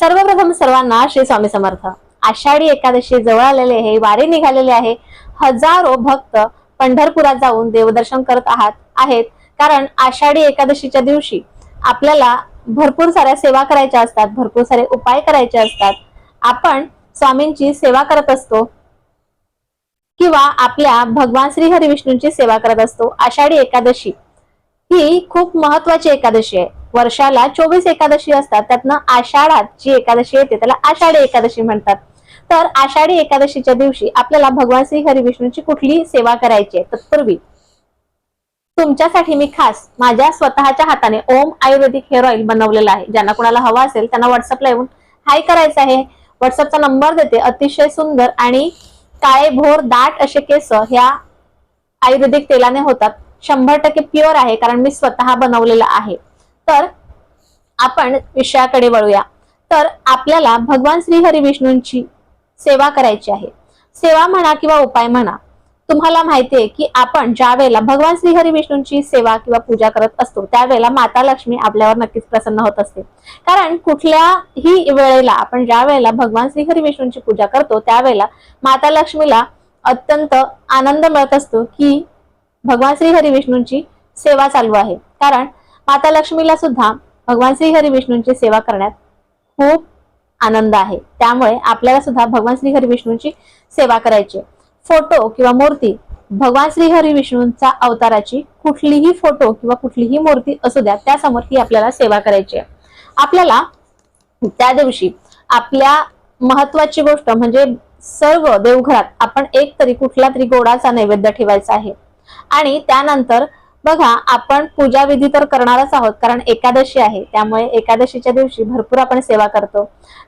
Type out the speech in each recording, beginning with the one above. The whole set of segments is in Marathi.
सर्वप्रथम सर्वांना श्री स्वामी समर्थ. आषाढी एकादशी जवळ आलेले आहे वारे निघालेले आहे. हजारो भक्त पंढरपुरात जाऊन देवदर्शन करत आहात आहेत. कारण आषाढी एकादशीच्या दिवशी आपल्याला भरपूर साऱ्या सेवा करायच्या असतात भरपूर सारे उपाय करायचे असतात. आपण स्वामींची सेवा करत असतो किंवा आपल्या भगवान श्री हरी विष्णूंची सेवा करत असतो. आषाढी एकादशी ही खूप महत्वाची एकादशी आहे. वर्षाला चोवीस एकादशी असतात त्यातनं आषाढात जी एकादशी येते त्याला आषाढी एकादशी म्हणतात. तर आषाढी एकादशीच्या दिवशी आपल्याला भगवान श्री हरिविष्णूची कुठली सेवा करायची आहे तत्पूर्वी तुमच्यासाठी मी खास माझ्या स्वतःच्या हाताने ओम आयुर्वेदिक हेअर ऑइल बनवलेलं आहे. ज्यांना कुणाला हवा असेल त्यांना व्हॉट्सअपला येऊन हाय करायचं आहे. व्हॉट्सअपचा नंबर देते अतिशय सुंदर आणि काळे भोर दाट असे केस ह्या आयुर्वेदिक तेलाने होतात. शंभर टक्के प्युअर आहे कारण मी स्वतः बनवलेलं आहे. तर आपण विषयाकडे वळूया. तर आपल्याला भगवान श्री हरी विष्णूंची सेवा करायची आहे. सेवा म्हणा किंवा उपाय म्हणा तुम्हाला माहितीये की आपण ज्या वेळेला भगवान श्री हरी विष्णूंची सेवा किंवा पूजा करत असतो त्यावेळेला माता लक्ष्मी आपल्यावर नक्कीच प्रसन्न होत असते. कारण कुठल्याही वेळेला आपण ज्या वेळेला भगवान श्री हरी विष्णूंची पूजा करतो त्यावेळेला माता लक्ष्मीला अत्यंत आनंद मिळत असतो की भगवान श्री हरी विष्णूंची सेवा चालू आहे. कारण माता लक्ष्मीला सुद्धा भगवान श्री हरी विष्णूंची सेवा करण्यात खूप आनंद आहे. त्यामुळे आपल्याला सुद्धा भगवान श्री हरी विष्णूंची सेवा करायची फोटो किंवा मूर्ती भगवान श्री हरी विष्णूंचा अवताराची कुठलीही फोटो किंवा कुठलीही मूर्ती असू द्या त्यासमोर ही आपल्याला सेवा करायची आहे. आपल्याला त्या दिवशी आपल्या महत्वाची गोष्ट म्हणजे सर्व देवघरात आपण एक तरी कुठला तरी गोडाचा नैवेद्य ठेवायचा आहे. आणि त्यानंतर बघा आपण पूजा विधी तर करणारच आहोत कारण एकादशी आहे त्यामुळे एकादशीच्या दिवशी भरपूर आपण सेवा करतो.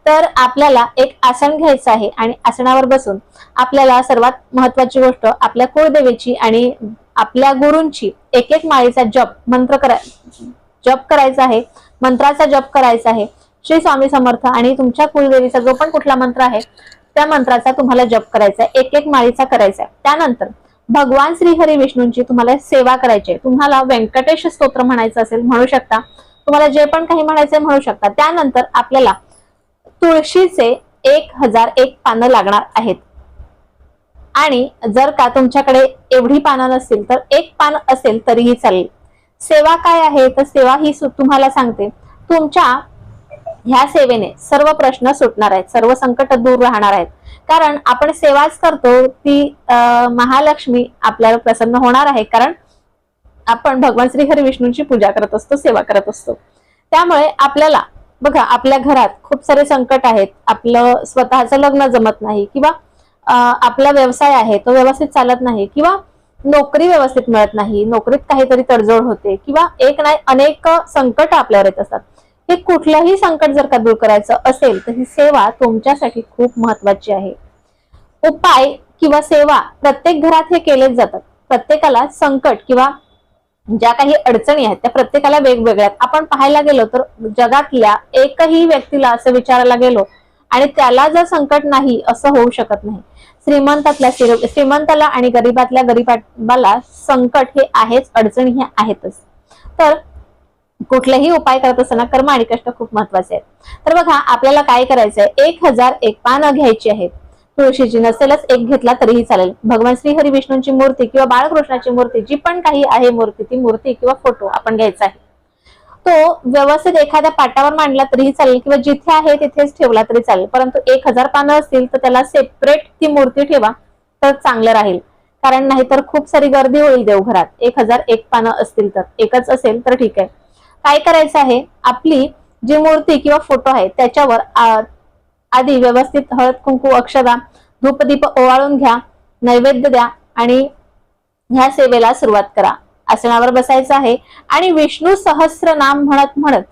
तर आपल्याला एक आसन घ्यायचं आहे आणि आसनावर बसून आपल्याला सर्वात महत्वाची गोष्ट आपल्या कुळदेवीची आणि आपल्या गुरूंची एक एक माळीचा जप मंत्र करा जप करायचा आहे मंत्राचा जप करायचा आहे. श्री स्वामी समर्थ आणि तुमच्या कुलदेवीचा जो पण कुठला मंत्र आहे त्या मंत्राचा तुम्हाला जप करायचा आहे एक एक माळीचा करायचा आहे. त्यानंतर भगवान श्री हरी विष्णूंची तुम्हाला सेवा करायची तुम्हाला व्यंकटेश स्तोत्र म्हणायचं असेल म्हणू शकता. तुम्हाला जे पण काही म्हणायचे म्हणू शकता. त्यानंतर आपल्याला तुळशीचे एक हजार एक पानं लागणार आहेत. आणि जर का तुमच्याकडे एवढी पानं नसतील तर एक पान असेल तरीही चालेल. सेवा काय आहे? तर सेवा ही तुम्हाला सांगते. तुमच्या ह्या सेवेने सर्व प्रश्न सुटणार आहेत सर्व संकट दूर राहणार आहेत. कारण आपण सेवाच करतो ती महालक्ष्मी आपल्याला प्रसन्न होणार आहे. कारण आपण भगवान श्री हरी विष्णूंची पूजा करत असतो सेवा करत असतो. त्यामुळे आपल्याला बघा आपल्या घरात खूप सारे संकट आहेत. आपलं स्वतःचं लग्न जमत नाही किंवा आपला व्यवसाय आहे तो व्यवस्थित चालत नाही किंवा नोकरी व्यवस्थित मिळत नाही नोकरीत काहीतरी तडजोड होते किंवा एक नाही अनेक संकट आपल्यावर येत असतात. हे कुठलंही संकट जर का दूर करायचं असेल तर ही सेवा तुमच्यासाठी खूप महत्वाची आहे. उपाय किंवा सेवा प्रत्येक घरात हे केलेच जातात. प्रत्येकाला संकट किंवा ज्या काही अडचणी आहेत त्या प्रत्येकाला वेगवेगळ्या आपण पाहायला गेलो तर जगातल्या एकही व्यक्तीला असं विचारायला गेलो आणि त्याला जर संकट नाही असं होऊ शकत नाही. श्रीमंतातल्या श्रीमंताला आणि गरीबातल्या गरीबाला संकट हे आहेच अडचणी हे आहेतच. तर कुठलेही उपाय करत असताना कर्म आणि कष्ट खूप महत्त्वाचे आहेत. तर बघा आपल्याला काय करायचंय? एक हजार एक पानं घ्यायची आहेत. तुळशीची नसेलच एक घेतला तरीही चालेल. भगवान श्री हरी विष्णूंची मूर्ती किंवा बाळकृष्णाची मूर्ती जी पण काही आहे मूर्ती ती मूर्ती किंवा फोटो आपण घ्यायचा आहे. तो व्यवस्थित एखाद्या पाटावर मांडला तरीही चालेल किंवा जिथे आहे तिथेच ठेवला तरी चालेल. परंतु एक हजार पानं असतील तर त्याला सेपरेट ती मूर्ती ठेवा तर चांगलं राहील. कारण नाहीतर खूप सारी गर्दी होईल देवघरात. एक हजार एक पानं असतील तर. एकच असेल तर ठीक आहे. काय करायचं आहे? आपली जी मूर्ती किंवा फोटो आहे त्याच्यावर आधी व्यवस्थित हळद कुंकू अक्षदा धूपदीप ओवाळून घ्या नैवेद्य द्या आणि ह्या सेवेला सुरुवात करा. आसनावर बसायचं आहे. आणि विष्णू सहस्र नाम म्हणत म्हणत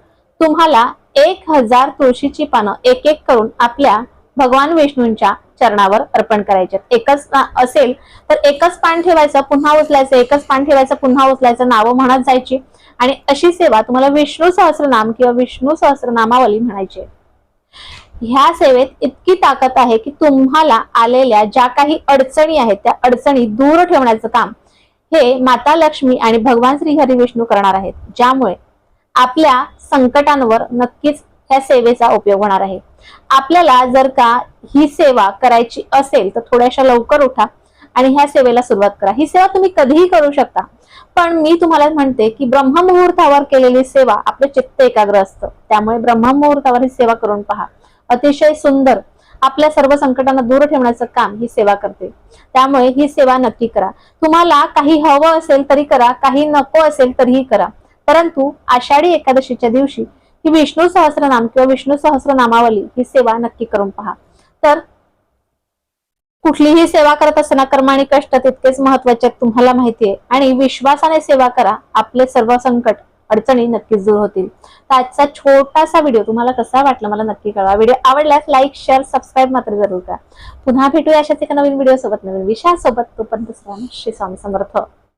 तुम्हाला एक हजार तुळशीची पानं एक एक करून आपल्या भगवान विष्णूंच्या चरणावर अर्पण करायचे एकच असेल तर एकच पान ठेवायचं पुन्हा उचलायचं एकच पान ठेवायचं पुन्हा उचलायचं नावं म्हणत जायची. आणि अशी सेवा तुम्हाला विष्णू सहस्रनाम किंवा विष्णू सहस्रनामावली म्हणायची ह्या सेवेत इतकी ताकद आहे की तुम्हाला आलेल्या ज्या काही अडचणी आहेत त्या अडचणी दूर ठेवण्याचं काम हे माता लक्ष्मी आणि भगवान श्री हरी विष्णू करणार आहेत. ज्यामुळे आपल्या संकटांवर नक्कीच ह्या सेवेचा उपयोग होणार आहे. आपल्याला जर का ही सेवा करायची असेल तर थोड्याशा लवकर उठा. आणि ह्या सेवेला सुरुवात करा. ही सेवा तुम्ही कधीही करू शकता. पण मी तुम्हाला म्हणते की ब्रह्ममुहूर्तावर केलेली सेवा आपलं चित्त एकाग्र असतं. त्यामुळे ब्रह्ममुहूर्तावर ही सेवा करून पहा. अतिशय सुंदर. आपल्या सर्व संकटांना दूर ठेवण्याचं काम ही सेवा करते. त्यामुळे ही सेवा नक्की करा. तुम्हाला काही हवं असेल तरी करा काही नको असेल तरीही करा. परंतु आषाढी एकादशीच्या दिवशी ही विष्णू सहस्रनाम किंवा विष्णू सहस्रनामावली ही सेवा नक्की करून पहा. तर कुठलीही सेवा करत असताना कर्म आणि कष्ट तितकेच महत्त्वाचे तुम्हाला माहितीये आणि विश्वासाने सेवा करा आपले सर्व संकट अडचणी नक्कीच दूर होतील. तर आजचा छोटासा व्हिडिओ तुम्हाला कसा वाटला मला नक्की कळवा. व्हिडिओ आवडल्यास लाईक शेअर सबस्क्राईब मात्र जरूर करा. पुन्हा भेटूया अशाच एका नवीन व्हिडिओ सोबत नवीन विषयासोबत. तोपर्यंत दुसऱ्या श्री स्वामी समर्थ.